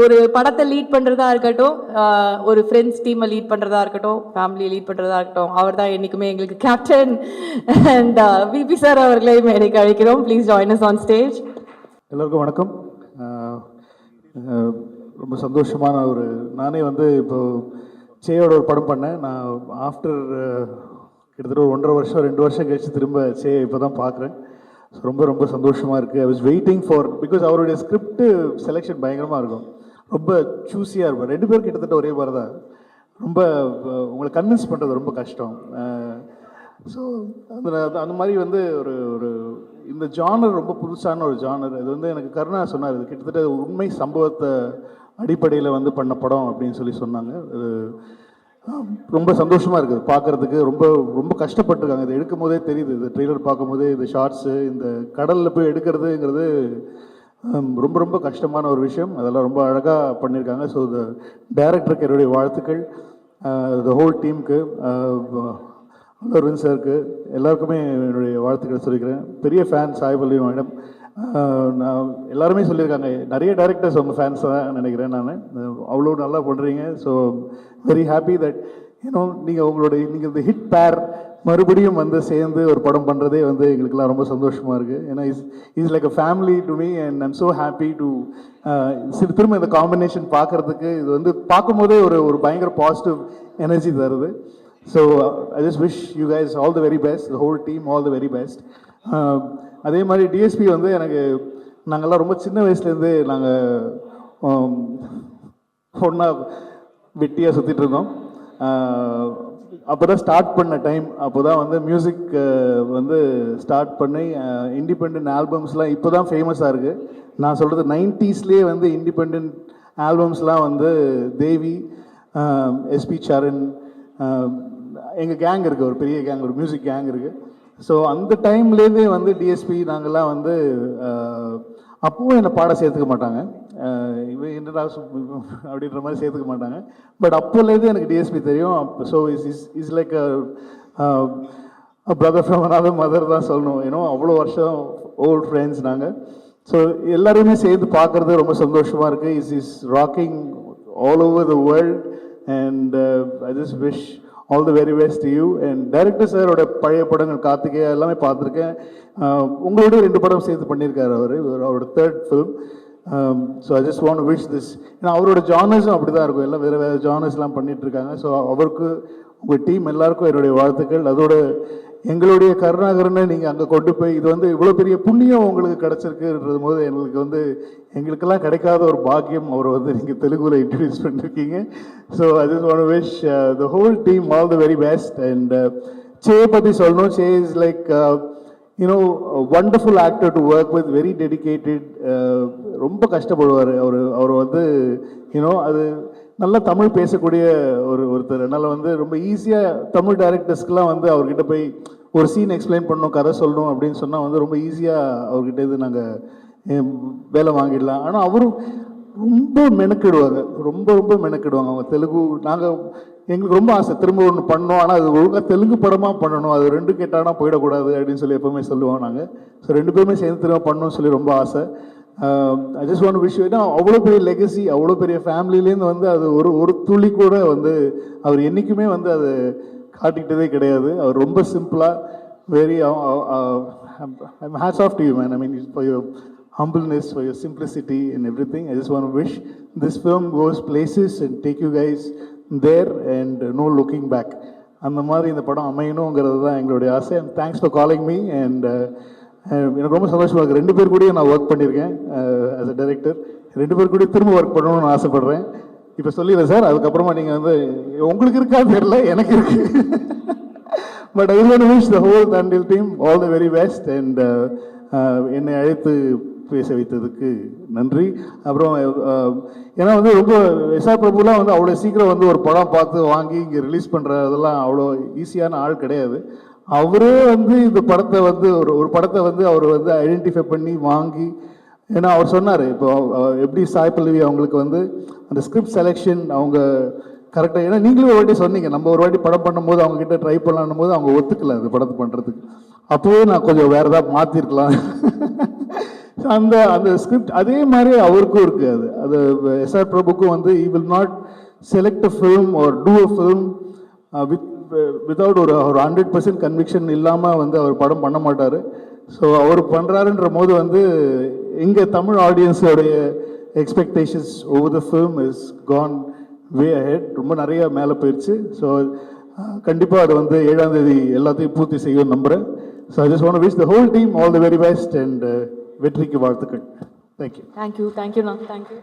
ஒரு படத்தை லீட் பண்ணுறதா இருக்கட்டும் ஒரு ஃப்ரெண்ட்ஸ் டீமை லீட் பண்ணுறதா இருக்கட்டும் ஃபேமிலியை லீட் பண்ணுறதா இருக்கட்டும் அவர் தான் என்றைக்குமே எங்களுக்கு கேப்டன் அண்ட் விபி சார் அவர்களையும் மேடைக்கு அழைக்கிறோம். Please join us on stage எல்லோருக்கும் வணக்கம். ரொம்ப சந்தோஷமான ஒரு நானே வந்து இப்போ சேயோட ஒரு படம் பண்ணேன். நான் ஆஃப்டர் கிட்டத்தட்ட ஒரு ஒன்றரை வருஷம் ரெண்டு வருஷம் கழிச்சு திரும்ப சே இப்போ தான் பார்க்குறேன். ரொம்ப ரொம்ப சந்தோஷமாக இருக்குது I was waiting for because அவருடைய ஸ்கிரிப்ட் செலெக்ஷன் பயங்கரமாக இருக்கும். ரொம்ப சூஸியாக இருப்பார். ரெண்டு பேரும் கிட்டத்தட்ட ஒரே மாதிரி தான் ரொம்ப உங்களை கன்வின்ஸ் பண்ணுறது ரொம்ப கஷ்டம். ஸோ அந்த அந்த மாதிரி வந்து ஒரு ஒரு இந்த ஜானர் ரொம்ப புதுசான ஒரு ஜானர் இது வந்து எனக்கு கருணா சொன்னார். இது கிட்டத்தட்ட உண்மை சம்பவத்தை அடிப்படையில் வந்து பண்ண படம் அப்படின்னு சொல்லி சொன்னாங்க. இது ரொம்ப சந்தோஷமாக இருக்குது. பார்க்குறதுக்கு ரொம்ப ரொம்ப கஷ்டப்பட்டிருக்காங்க. இது எடுக்கும் போதே தெரியுது. இந்த ட்ரெய்லர் பார்க்கும்போதே இந்த ஷார்ட்ஸு இந்த கடலில் போய் எடுக்கிறதுங்கிறது ரொம்ப ரொம்ப கஷ்டமான ஒரு விஷயம். அதெல்லாம் ரொம்ப அழகாக பண்ணியிருக்காங்க. ஸோ த டைரக்டருக்கு என்னுடைய வாழ்த்துக்கள். த ஹோல் டீமுக்கு அரவிந்த் சாருக்கு எல்லாருக்குமே என்னுடைய வாழ்த்துக்கள் சொல்லிக்கிறேன். பெரிய ஃபேன் சாய்பல்லி மேடம். Uh, நான் எல்லாருமே சொல்லியிருக்காங்க. நிறைய டேரக்டர்ஸ் உங்கள் ஃபேன்ஸ் தான் நினைக்கிறேன் நான். அவ்வளோ நல்லா பண்ணுறீங்க so very happy that you know நீங்கள் உங்களுடைய நீங்கள் இந்த ஹிட் பேர் மறுபடியும் வந்து சேர்ந்து ஒரு படம் பண்ணுறதே வந்து எங்களுக்கெல்லாம் ரொம்ப சந்தோஷமாக இருக்குது ஏன்னா is is like a family to me and I'm so happy to சிறு திரும்ப இந்த காம்பினேஷன் பார்க்குறதுக்கு இது வந்து பார்க்கும்போதே ஒரு ஒரு பயங்கர பாசிட்டிவ் எனர்ஜி தருது. So I just wish you guys all the very best the whole team all the very best அதே மாதிரி டிஎஸ்பி வந்து எனக்கு நாங்கள்லாம் ரொம்ப சின்ன வயசுலேருந்தே நாங்கள் um, ஒன்றா வெட்டியாக சுற்றிட்டு இருந்தோம். Uh, அப்போ தான் ஸ்டார்ட் பண்ண டைம் அப்போ தான் வந்து மியூசிக் வந்து ஸ்டார்ட் பண்ணி இண்டிபெண்ட் ஆல்பம்ஸ்லாம் இப்போ தான் ஃபேமஸாக இருக்குது நான் சொல்கிறது நைன்டிஸ்லேயே வந்து இண்டிபெண்ட் ஆல்பம்ஸ்லாம் வந்து தேவி எஸ்பி சரண் எங்கள் கேங் இருக்குது ஒரு பெரிய கேங் ஒரு மியூசிக் கேங் இருக்குது ஸோ அந்த டைம்லேருந்தே வந்து டிஎஸ்பி நாங்கள்லாம் வந்து அப்பவும் என்னை பாட சேர்த்துக்க மாட்டாங்க. இவன் என்னடா அப்படின்ற மாதிரி சேர்த்துக்க மாட்டாங்க. பட் அப்போலேருந்து எனக்கு டிஎஸ்பி தெரியும். So is is is like brother from another mother தான் சொல்லணும். ஏன்னா அவ்வளோ வருஷம் ஓல்ட் ஃப்ரெண்ட்ஸ் நாங்கள் ஸோ எல்லாருமே சேர்ந்து பார்க்குறது ரொம்ப சந்தோஷமாக இருக்குது is is rocking all over the world and I just wish all the very best you and director சாரோட பழைய படங்கள் கார்த்திகேயா எல்லாமே பார்த்துருக்கேன். உங்களோட ரெண்டு படம் சேர்த்து பண்ணியிருக்காரு அவர். அவரோட third film so I just want wish this ஏன்னா அவரோட ஜானர்ஸும் அப்படி தான் இருக்கும். எல்லாம் வேறு வேறு ஜானர்ஸ்லாம் பண்ணிகிட்டு இருக்காங்க. ஸோ அவருக்கு உங்கள் டீம் எல்லாருக்கும் என்னுடைய வாழ்த்துக்கள். அதோட எங்களுடைய கருணாகரனை நீங்கள் அங்கே கொண்டு போய் இது வந்து இவ்வளோ பெரிய புண்ணியம் உங்களுக்கு கிடச்சிருக்குன்றது போது எங்களுக்கு வந்து எங்களுக்கெல்லாம் கிடைக்காத ஒரு பாக்கியம் அவரை வந்து நீங்கள் தெலுங்குல இன்ட்ரடியூஸ் பண்ணிருக்கீங்க. So I just want wish the whole team all the very best and சே பற்றி சொல்லணும். சே is like you know wonderful actor to work with very dedicated ரொம்ப கஷ்டப்படுவார். அவர் அவர் வந்து யூனோ அது நல்லா தமிழ் பேசக்கூடிய ஒரு ஒருத்தர். அதனால் வந்து ரொம்ப ஈஸியாக தமிழ் டைரக்டர்ஸ்க்கெலாம் வந்து அவர்கிட்ட போய் ஒரு சீன் எக்ஸ்பிளைன் பண்ணணும் கதை சொல்லணும் அப்படின்னு சொன்னால் வந்து ரொம்ப ஈஸியாக அவர்கிட்ட இது நாங்கள் வேலை வாங்கிடலாம். ஆனால் அவரும் ரொம்ப மெனக்கிடுவாங்க. ரொம்ப ரொம்ப மெனக்கிடுவாங்க அவங்க தெலுங்கு. நாங்கள் எங்களுக்கு ரொம்ப ஆசை. திரும்ப ஒன்று பண்ணோம் ஆனால் அது ஒழுங்காக தெலுங்கு படமாக பண்ணணும். அது ரெண்டு கேட்டானா போயிடக்கூடாது அப்படின்னு சொல்லி எப்பவுமே சொல்லுவோம் நாங்கள் ஸோ ரெண்டு பேருமே சேர்ந்து திரும்ப பண்ணணும்னு சொல்லி ரொம்ப ஆசை. ஐ ஜஸ்ட் ஒன் விஷ் ஏன்னா அவ்வளோ பெரிய லெகசி அவ்வளோ பெரிய ஃபேமிலிலேருந்து வந்து அது ஒரு ஒரு துளி கூட வந்து அவர் என்றைக்குமே வந்து அது காட்டிக்கிட்டதே கிடையாது அவர் ரொம்ப சிம்பிளாக very hats off to you man I mean for your humbleness, for your simplicity and everything. I just want to wish this film goes places and take you guys there and no looking back. அந்த மாதிரி இந்த படம் அமையணுங்கிறது தான் எங்களுடைய ஆசை and thanks for calling me and எனக்கு ரொம்ப சந்தோஷமாக இருக்குது ரெண்டு பேர் கூடயும் நான் ஒர்க் பண்ணியிருக்கேன் ஆஸ் அ டைரக்டர் ரெண்டு பேர் கூட திரும்ப ஒர்க் பண்ணணும்னு ஆசைப்பட்றேன். இப்போ சொல்லிடுறேன் சார் அதுக்கப்புறமா நீங்கள் வந்து உங்களுக்கு இருக்கா தெரியல எனக்கு இருக்கு. But I want wish the whole Thandel team all the very best and என்னை அழைத்து பேச வைத்ததுக்கு நன்றி. அப்புறம் ஏன்னா வந்து ரொம்ப எஸ்ஆர் பிரபுலாம் வந்து அவ்வளோ சீக்கிரம் வந்து ஒரு படம் பார்த்து வாங்கி இங்கே ரிலீஸ் பண்ணுறதெல்லாம் அவ்வளோ ஈஸியான ஆள் கிடையாது. அவரே வந்து இந்த படத்தை வந்து ஒரு ஒரு படத்தை வந்து அவர் வந்து ஐடென்டிஃபை பண்ணி வாங்கி ஏன்னா அவர் சொன்னார் இப்போ எப்படி சாய் பல்லவி அவங்களுக்கு வந்து அந்த ஸ்கிரிப்ட் செலெக்ஷன் அவங்க கரெக்டாக ஏன்னா நீங்களும் ஒரு வாட்டி சொன்னீங்க நம்ம ஒரு வாட்டி படம் பண்ணும்போது அவங்க கிட்ட ட்ரை பண்ணலான்னும் போது அவங்க ஒத்துக்கல அந்த படத்தை பண்ணுறதுக்கு அப்போவே நான் கொஞ்சம் வேறு ஏதாவது மாற்றிருக்கலாம் அந்த அந்த ஸ்கிரிப்ட் அதே மாதிரி அவருக்கும் இருக்குது அது. அது எஸ்ஆர் பிரபுக்கும் வந்து he will not select a film or two a film with without ஒரு ஒரு ஹண்ட்ரட் பர்சன்ட் கன்விக்ஷன் இல்லாமல் வந்து அவர் படம் பண்ண மாட்டார். ஸோ அவர் பண்ணுறாருன்ற போது வந்து எங்கள் Tamil ஆடியன்ஸோடைய expectations over the film is gone way head ரொம்ப நிறைய மேலே போயிடுச்சு ஸோ கண்டிப்பாக அது வந்து ஏழாம் தேதி எல்லாத்தையும் பூர்த்தி செய்யும் நம்புகிறேன் so I just want wish the whole team all the very best and வெற்றிக்கு வாழ்த்துக்கள். தேங்க்யூ தேங்க்யூ தேங்க்யூண்ணா தேங்க்யூ